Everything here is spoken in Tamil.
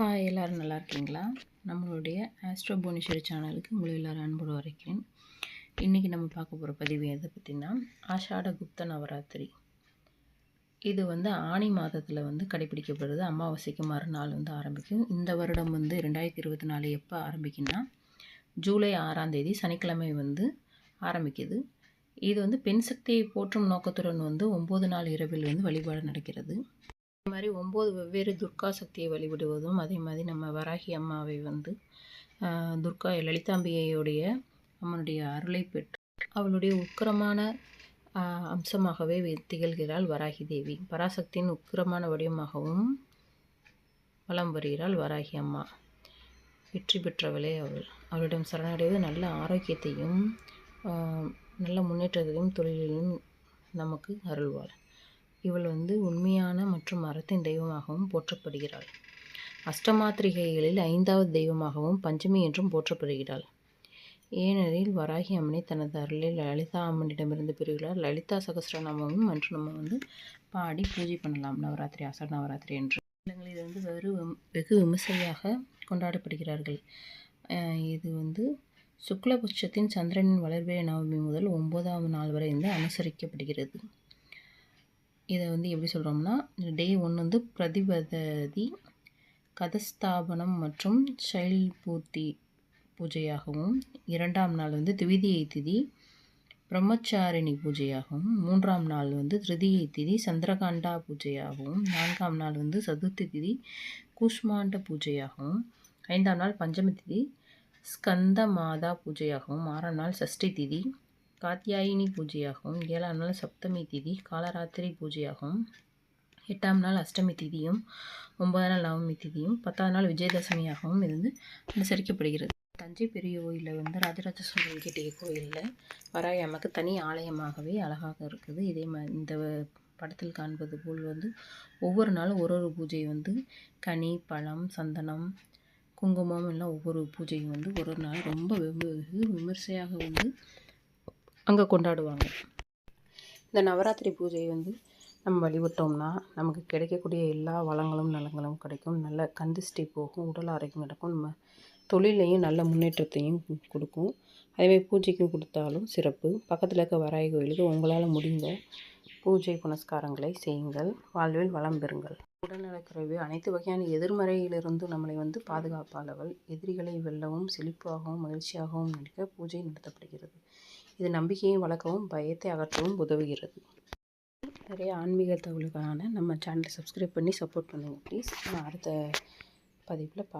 ஹாய் எல்லோரும் நல்லா இருக்கீங்களா? நம்மளுடைய ஆஸ்ட்ரோ புவனேஸ்வரி சேனலுக்கு உங்களை எல்லோரும் அன்போடு வரைக்கிறேன் இன்றைக்கி நம்ம பார்க்க போகிற பதிவு எதை பற்றினா ஆஷாட குப்த நவராத்திரி. இது வந்து ஆணி மாதத்தில் வந்து கடைபிடிக்கப்படுது. அமாவாசைக்கு மறுநாள் வந்து ஆரம்பிக்கும். இந்த வருடம் வந்து ரெண்டாயிரத்தி இருபத்தி நாலு எப்போ ஆரம்பிக்குன்னா ஜூலை ஆறாம் தேதி சனிக்கிழமை வந்து ஆரம்பிக்குது. இது வந்து பெண் சக்தியை போற்றும் நோக்கத்துடன் வந்து ஒம்பது நாள் இரவில் வந்து வழிபாடு நடக்கிறது. அதே மாதிரி ஒம்பது வெவ்வேறு துர்கா சக்தியை வழிபடுவதும் அதே மாதிரி நம்ம வராகி அம்மாவை வந்து துர்கா லலிதாம்பிகையுடைய அம்மனுடைய அருளை பெற்று அவளுடைய உக்கிரமான அம்சமாகவே திகழ்கிறாள் வராகி தேவி. பராசக்தியின் உக்கிரமான வடிவமாகவும் வலம் வருகிறாள் வராகி அம்மா. வெற்றி பெற்றவளே அவள். அவளிடம் சரணடைவது நல்ல ஆரோக்கியத்தையும் நல்ல முன்னேற்றத்தையும் தொழிலையும் நமக்கு அருள்வாள். இவள் வந்து உண்மையான மற்றும் மரத்தின் தெய்வமாகவும் போற்றப்படுகிறாள். அஷ்டமாத்திரிகைகளில் ஐந்தாவது தெய்வமாகவும் பஞ்சமி என்றும் போற்றப்படுகிறாள். ஏனெனில் வராகி அம்மனை தனது அருளில் லலிதா அம்மனிடமிருந்து பெறுகிறார். லலிதா சகசிரநாமமும் அன்று நம்ம வந்து பாடி பூஜை பண்ணலாம். நவராத்திரி அசர நவராத்திரி என்று. இது வந்து வெறு வெகு விமர்சையாக கொண்டாடப்படுகிறார்கள். இது வந்து சுக்லபட்சத்தின் சந்திரனின் வளர்பிறை நவமி முதல் ஒன்பதாம் நாள் வரை வந்து அனுசரிக்கப்படுகிறது. இதை வந்து எப்படி சொல்கிறோம்னா டே ஒன் வந்து பிரதிபததி கதஸ்தாபனம் மற்றும் சைல் பூர்த்தி பூஜையாகவும் இரண்டாம் நாள் வந்து திவிதியை திதி பிரம்மச்சாரிணி பூஜையாகவும் மூன்றாம் நாள் வந்து திருதியை திதி சந்திரகாண்டா பூஜையாகவும் நான்காம் நாள் வந்து சதுர்த்தி திதி கூஷ்மாண்ட பூஜையாகவும் ஐந்தாம் நாள் பஞ்சமி திதி ஸ்கந்த மாதா பூஜையாகவும் ஆறாம் நாள் சஷ்டி திதி காத்தியாயினி பூஜையாகவும் ஏழாம் நாள் சப்தமி திதி காலராத்திரி பூஜையாகவும் எட்டாம் நாள் அஷ்டமி திதியும் ஒன்பதாம் நாள் நவமி திதியும் பத்தாம் நாள் விஜயதசமியாகவும் இருந்து அனுசரிக்கப்படுகிறது. தஞ்சை பெரிய கோயிலில் வந்து ராஜராஜ சோழன் கேட்டிய கோயிலில் வராய அம்மாக்கு தனி ஆலயமாகவே அழகாக இருக்குது. இதே மா இந்த படத்தில் காண்பது போல் வந்து ஒவ்வொரு நாளும் ஒரு ஒரு பூஜை வந்து கனி பழம் சந்தனம் குங்குமம் எல்லாம் ஒவ்வொரு பூஜையும் வந்து ஒரு ஒரு நாள் ரொம்ப வெகு விமர்சையாக வந்து அங்கே கொண்டாடுவாங்க. இந்த நவராத்திரி பூஜை வந்து நம்ம வழிபட்டோம்னா நமக்கு கிடைக்கக்கூடிய எல்லா வளங்களும் நலங்களும் கிடைக்கும். நல்ல கந்திஷ்டி போகும் உடல் ஆரோக்கியம் கிடைக்கும் நம்ம தொழிலையும் நல்ல முன்னேற்றத்தையும் கொடுக்கும். அதேமாதிரி பூஜைக்கும் கொடுத்தாலும் சிறப்பு. பக்கத்தில் இருக்க வராய் கோயிலுக்கு உங்களால் முடிந்த பூஜை புனஸ்காரங்களை செய்யுங்கள். வாழ்வில் வளம் பெறுங்கள். உடல்நலக்குறைவு அனைத்து வகையான எதிர்மறையிலிருந்து நம்மளை வந்து பாதுகாப்பாளவள். எதிரிகளை வெல்லவும் செழிப்பாகவும் மகிழ்ச்சியாகவும் நடிக்க பூஜை நடத்தப்படுகிறது. இது நம்பிக்கையை வளர்க்கவும் பயத்தை அகற்றவும் உதவுகிறது. நிறைய ஆன்மீக தகவலுக்கான நம்ம சேனலை சப்ஸ்கிரைப் பண்ணி சப்போர்ட் பண்ணுங்கள் ப்ளீஸ் நான் அடுத்த பதிவில் பா